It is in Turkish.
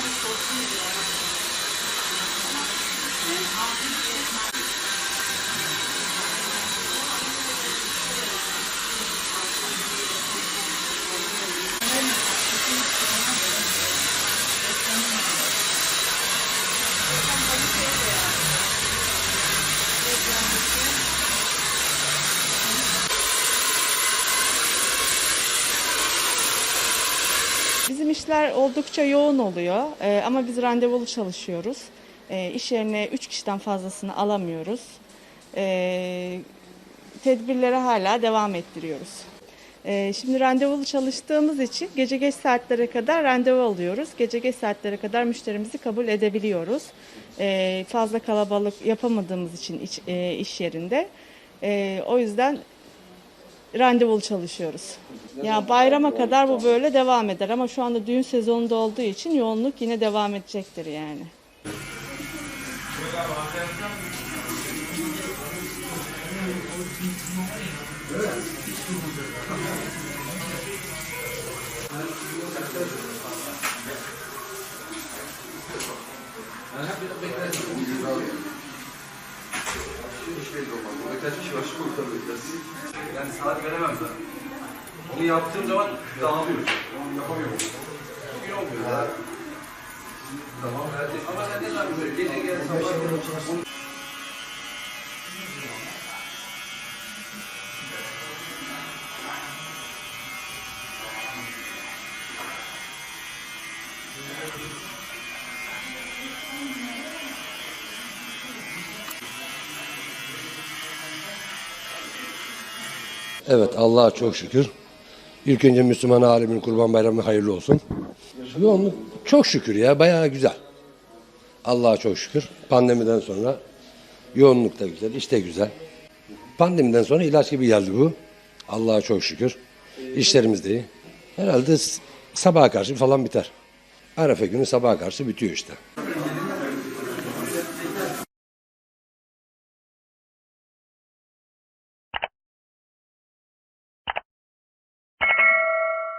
Thank you. İşler oldukça yoğun oluyor Ee, ama biz randevulu çalışıyoruz. Ee, iş yerine 3 kişiden fazlasını alamıyoruz. Ee, tedbirlere hala devam ettiriyoruz. Ee, şimdi randevulu çalıştığımız için gece geç saatlere kadar randevu alıyoruz. Gece geç saatlere kadar müşterimizi kabul edebiliyoruz. Ee, fazla kalabalık yapamadığımız için iç, e, iş yerinde. Ee, o yüzden randevulu çalışıyoruz. Ya bayrama kadar bu böyle devam eder ama şu anda düğün sezonunda olduğu için yoğunluk yine devam edecektir yani. Yani saat veremem ben. Onu yaptığım zaman dağılıyor. Onu yapamıyorum. Bugün olmuyor. Ya. Tamam. Evet. Ama sen ne zaman böyle gece gel sabah Evet Allah'a çok şükür. İlk önce Müslüman alemin kurban bayramı hayırlı olsun. Yoğunluk çok şükür ya bayağı güzel. Allah'a çok şükür. Pandemiden sonra yoğunluk da güzel, iş de güzel. Pandemiden sonra ilaç gibi geldi bu. Allah'a çok şükür. İşlerimiz de iyi. Herhalde sabaha karşı falan biter. Arefe günü sabaha karşı bitiyor işte.